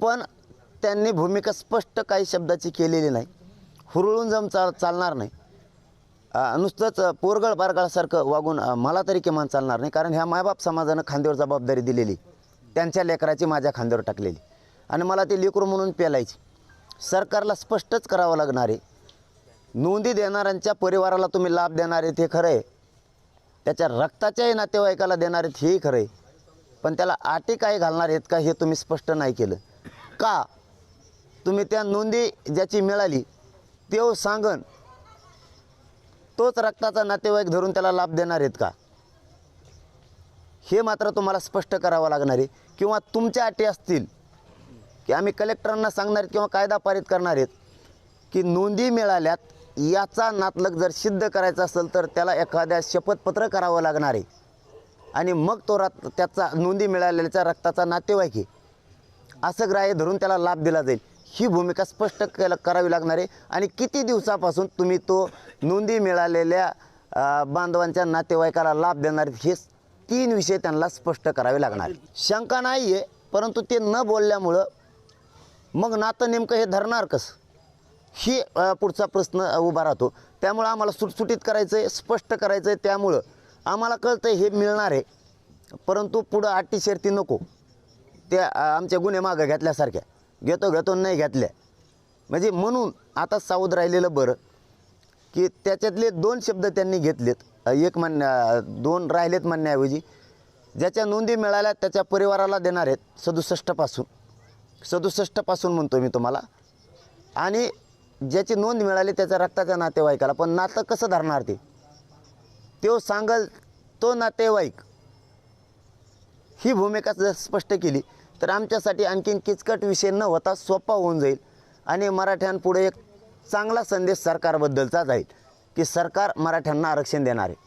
पण त्यांनी भूमिका स्पष्ट काही शब्दाची केलेली नाही. हुरळून जम चाल चालणार नाही. नुसतंच पोरगळ बारगळासारखं वागून मला तरी किमान चालणार नाही. कारण ह्या मायबाप समाजानं खांद्यावर जबाबदारी दिलेली. त्यांच्या लेकराची माझ्या खांद्यावर टाकलेली. आणि मला ती लेकरू म्हणून पेलायची. सरकारला स्पष्टच करावं लागणार आहे. नोंदी देणाऱ्यांच्या परिवाराला तुम्ही लाभ देणार आहेत हे खरं आहे. त्याच्या रक्ताच्याही नातेवाईकाला देणार आहेत हेही खरं आहे. पण त्याला आटी काय घालणार आहेत का हे तुम्ही स्पष्ट नाही केलं. का तुम्ही त्या नोंदी ज्याची मिळाली तेव सांगन. तोच रक्ताचा नातेवाईक धरून त्याला लाभ देणार आहेत का? हे मात्र तुम्हाला स्पष्ट करावं लागणार आहे. किंवा तुमच्या अटी असतील की आम्ही कलेक्टरांना सांगणार आहेत किंवा कायदा पारित करणार आहेत की नोंदी मिळाल्यात याचा नातलग जर सिद्ध करायचा असेल तर त्याला एखाद्या शपथपत्र करावं लागणार आहे. आणि मग तो रक्त त्याचा नोंदी मिळालेल्याच्या रक्ताचा नातेवाईक आहे. असं ग्राह्य धरून त्याला लाभ दिला जाईल. ही भूमिका स्पष्ट केलं करावी लागणार आहे. आणि किती दिवसापासून तुम्ही तो नोंदी मिळालेल्या बांधवांच्या नातेवाईकाला लाभ देणार हे तीन विषय त्यांना स्पष्ट करावे लागणार. आहे. शंका नाही आहे परंतु ते न बोलल्यामुळं मग नातं नेमकं हे धरणार कसं? ही पुढचा प्रश्न उभा राहतो. त्यामुळं आम्हाला सुटसुटीत करायचं आहे स्पष्ट करायचं आहे त्यामुळं आम्हाला कळतं हे मिळणार आहे. परंतु पुढं अटी शर्ती नको. त्या आमच्या गुन्हे मागं घेतल्यासारख्या. घेतो घेतो नाही घेतल्या. म्हणजे म्हणून आता सावध राहिलेलं बरं की त्याच्यातले दोन शब्द त्यांनी घेतलेत. एक म्हणण्या दोन राहिलेत म्हणण्याऐवजी ज्याच्या नोंदी मिळाल्या त्याच्या परिवाराला देणार आहेत सदुसष्टपासून. सदुसष्टपासून म्हणतो मी तुम्हाला. आणि ज्याची नोंद मिळाली त्याच्या रक्ताच्या नातेवाईकाला. पण नातं कसं धरणार ते? तो सांगल तो नातेवाईक ही भूमिका जर स्पष्ट केली तर आमच्यासाठी आणखीन किचकट विषय न होता सोपा होऊन जाईल आणि मराठ्यांपुढे एक चांगला संदेश सरकारबद्दलचा जाईल की सरकार मराठ्यांना आरक्षण देणार. आहे